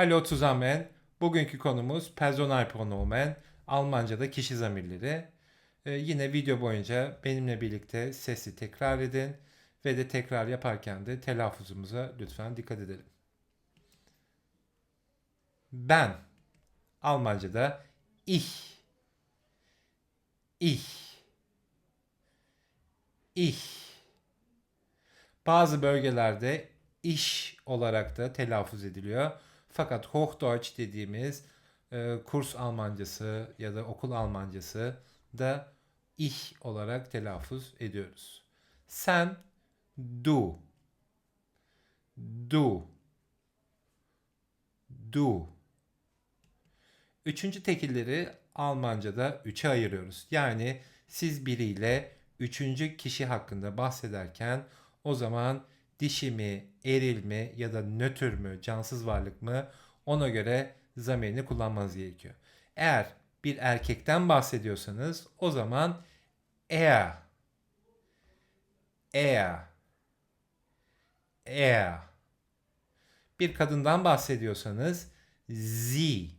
Hallo zusammen. Bugünkü konumuz Personalpronomen, Almanca'da kişi zamirleri. Ee, yine video boyunca benimle birlikte sesi tekrar edin ve de tekrar yaparken de telaffuzumuza lütfen dikkat edelim. Ben, Almanca'da ich, ich, ich. Bazı bölgelerde iş olarak da telaffuz ediliyor. Fakat Hochdeutsch dediğimiz e, kurs Almancası ya da okul Almancası da ich olarak telaffuz ediyoruz. Sen, du, du, du. Üçüncü tekilleri Almanca'da üçe ayırıyoruz. Yani siz biriyle üçüncü kişi hakkında bahsederken o zaman dişi mi, eril mi ya da nötr mü, cansız varlık mı ona göre zamirini kullanmanız gerekiyor. Eğer bir erkekten bahsediyorsanız o zaman er, er, er. Bir kadından bahsediyorsanız sie,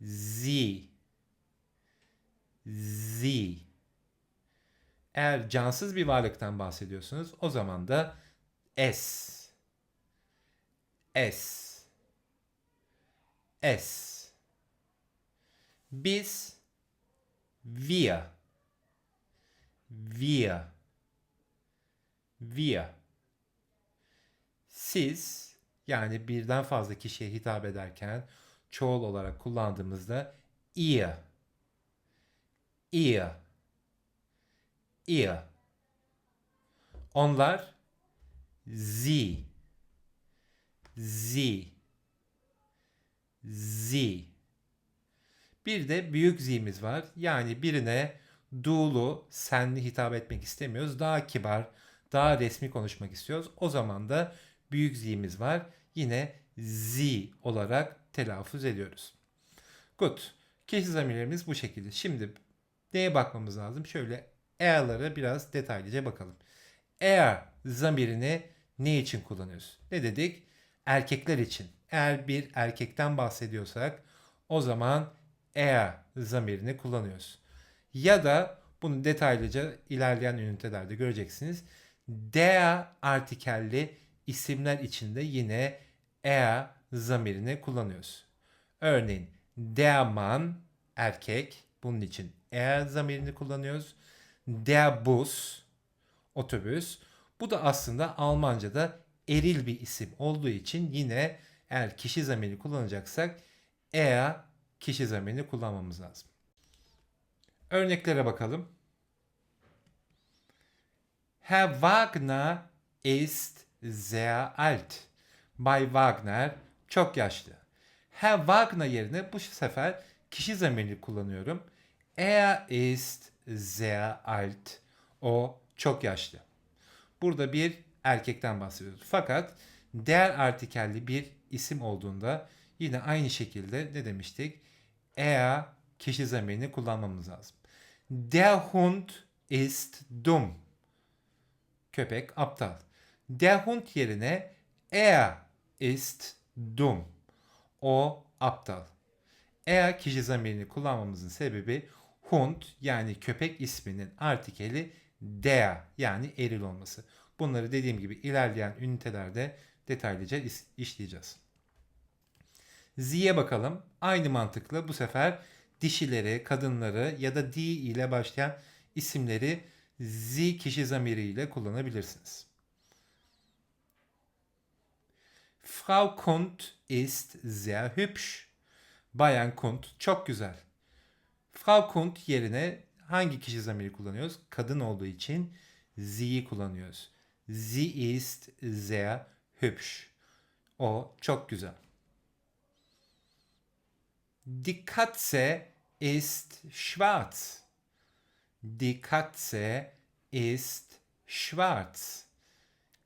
sie, sie. Eğer cansız bir varlıktan bahsediyorsunuz o zaman da es. Es. Es. Biz wir. Wir. Wir. Siz yani birden fazla kişiye hitap ederken çoğul olarak kullandığımızda ihr. Ihr ihr. Onlar sie. Sie. Sie. Bir de büyük z'imiz var. Yani birine du'lu, senli hitap etmek istemiyoruz. Daha kibar, daha resmi konuşmak istiyoruz. O zaman da büyük z'imiz var. Yine z olarak telaffuz ediyoruz. Good. Kişi zamirlerimiz bu şekilde. Şimdi neye bakmamız lazım? Şöyle eğer'lara biraz detaylıca bakalım. Eğer zamirini ne için kullanıyoruz? Ne dedik? Erkekler için. Eğer bir erkekten bahsediyorsak o zaman eğer zamirini kullanıyoruz. Ya da bunu detaylıca ilerleyen ünitelerde göreceksiniz. Der artikelli isimler içinde yine eğer zamirini kullanıyoruz. Örneğin der man erkek bunun için eğer zamirini kullanıyoruz der Bus otobüs. Bu da aslında Almanca'da eril bir isim olduğu için yine eğer kişi zamirini kullanacaksak er kişi zamirini kullanmamız lazım. Örneklere bakalım. Herr Wagner ist sehr alt. Bay Wagner çok yaşlı. Herr Wagner yerine bu sefer kişi zamirini kullanıyorum. Er ist sehr alt. O çok yaşlı. Burada bir erkekten bahsediyoruz. Fakat der artikelli bir isim olduğunda yine aynı şekilde ne demiştik? Er kişi zamirini kullanmamız lazım. Der Hund ist dumm. Köpek aptal. Der Hund yerine er ist dumm. O aptal. Er kişi zamirini kullanmamızın sebebi Hund yani köpek isminin artikeli der yani eril olması. Bunları dediğim gibi ilerleyen ünitelerde detaylıca işleyeceğiz. Z'ye bakalım. Aynı mantıkla bu sefer dişileri, kadınları ya da di ile başlayan isimleri z kişi zamiriyle kullanabilirsiniz. Frau Kunt ist sehr hübsch. Bayan Kunt çok güzel. Frau Kunt yerine hangi kişi zamiri kullanıyoruz? Kadın olduğu için sie kullanıyoruz. Sie ist sehr hübsch. O çok güzel. Die Katze ist schwarz. Die Katze ist schwarz.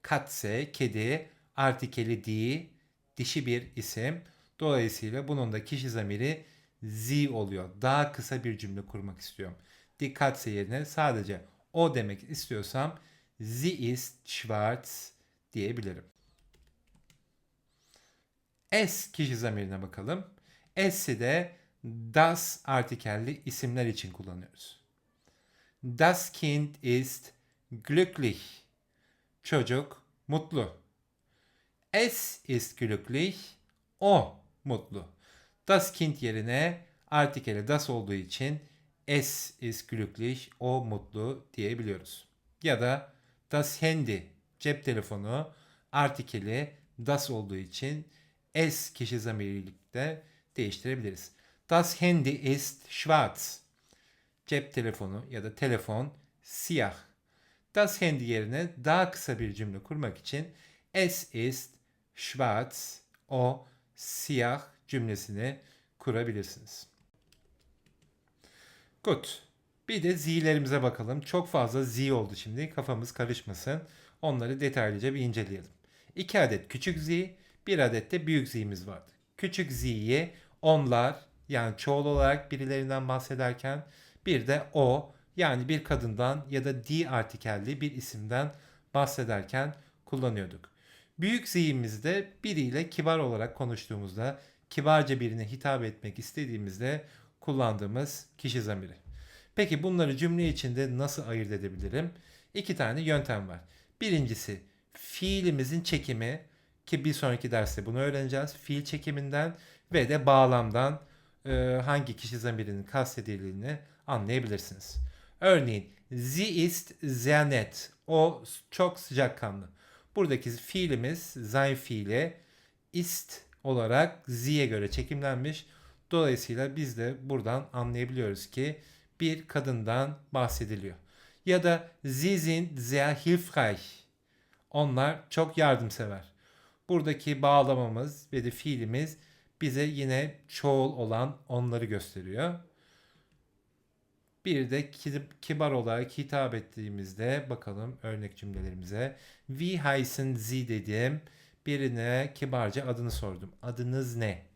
Katze, kedi, artikeli di, dişi bir isim. Dolayısıyla bunun da kişi zamiri z oluyor. Daha kısa bir cümle kurmak istiyorum. Dikkat yerine sadece o demek istiyorsam sie ist schwarz diyebilirim. S kişi zamirine bakalım. S'i de das artikelli isimler için kullanıyoruz. Das Kind ist glücklich. Çocuk mutlu. Es ist glücklich. O mutlu. Das Kind yerine artikeli das olduğu için es ist glücklich, o mutlu diyebiliyoruz. Ya da das Handy, cep telefonu artikeli das olduğu için es kişi zamiriyle değiştirebiliriz. Das Handy ist schwarz. Cep telefonu ya da telefon siyah. Das Handy yerine daha kısa bir cümle kurmak için es ist schwarz, o siyah cümlesini kurabilirsiniz. Good. Bir de z'lerimize bakalım. Çok fazla z oldu şimdi. Kafamız karışmasın. Onları detaylıca bir inceleyelim. 2 adet küçük z, bir adet de büyük z'imiz vardı. Küçük z'yi onlar yani çoğul olarak birilerinden bahsederken bir de o yani bir kadından ya da d artikelli bir isimden bahsederken kullanıyorduk. Büyük z'imizde biriyle kibar olarak konuştuğumuzda, kibarca birine hitap etmek istediğimizde kullandığımız kişi zamiri. Peki bunları cümle içinde nasıl ayırt edebilirim? İki tane yöntem var. Birincisi fiilimizin çekimi ki bir sonraki derste bunu öğreneceğiz. Fiil çekiminden ve de bağlamdan e, hangi kişi zamirinin kastedildiğini anlayabilirsiniz. Örneğin sie ist sehr. O çok sıcakkanlı. Buradaki fiilimiz sein fiili ist olarak zie'ye göre çekimlenmiş. Dolayısıyla biz de buradan anlayabiliyoruz ki bir kadından bahsediliyor. Ya da sie sind sehr hilfreich. Onlar çok yardımsever. Buradaki bağlamamız ve de fiilimiz bize yine çoğul olan onları gösteriyor. Bir de kibar olarak hitap ettiğimizde bakalım örnek cümlelerimize. Wie heißen Sie dedim. Birine kibarca adını sordum. Adınız ne?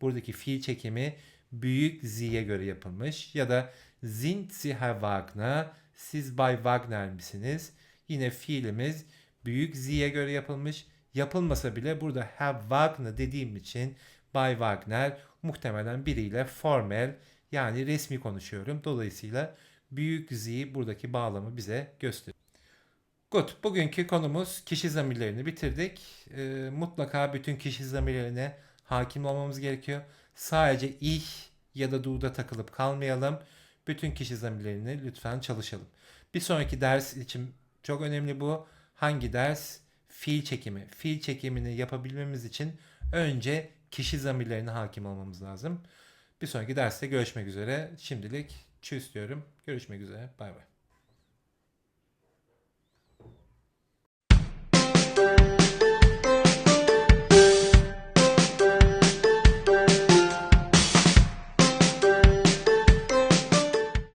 Buradaki fiil çekimi büyük Z'ye göre yapılmış. Ya da sind Sie Herr Wagner? Siz Bay Wagner misiniz? Yine fiilimiz büyük Z'ye göre yapılmış. Yapılmasa bile burada Herr Wagner dediğim için Bay Wagner muhtemelen biriyle formel yani resmi konuşuyorum. Dolayısıyla büyük Z buradaki bağlamı bize gösteriyor. Good. Bugünkü konumuz kişi zamirlerini bitirdik. Ee, mutlaka bütün kişi zamirlerine hakim olmamız gerekiyor. Sadece ich ya da do'da takılıp kalmayalım. Bütün kişi zamirlerini lütfen çalışalım. Bir sonraki ders için çok önemli bu. Hangi ders? Fiil çekimi. Fiil çekimini yapabilmemiz için önce kişi zamirlerine hakim olmamız lazım. Bir sonraki derste görüşmek üzere. Şimdilik çüz diyorum. Görüşmek üzere. Bay bay.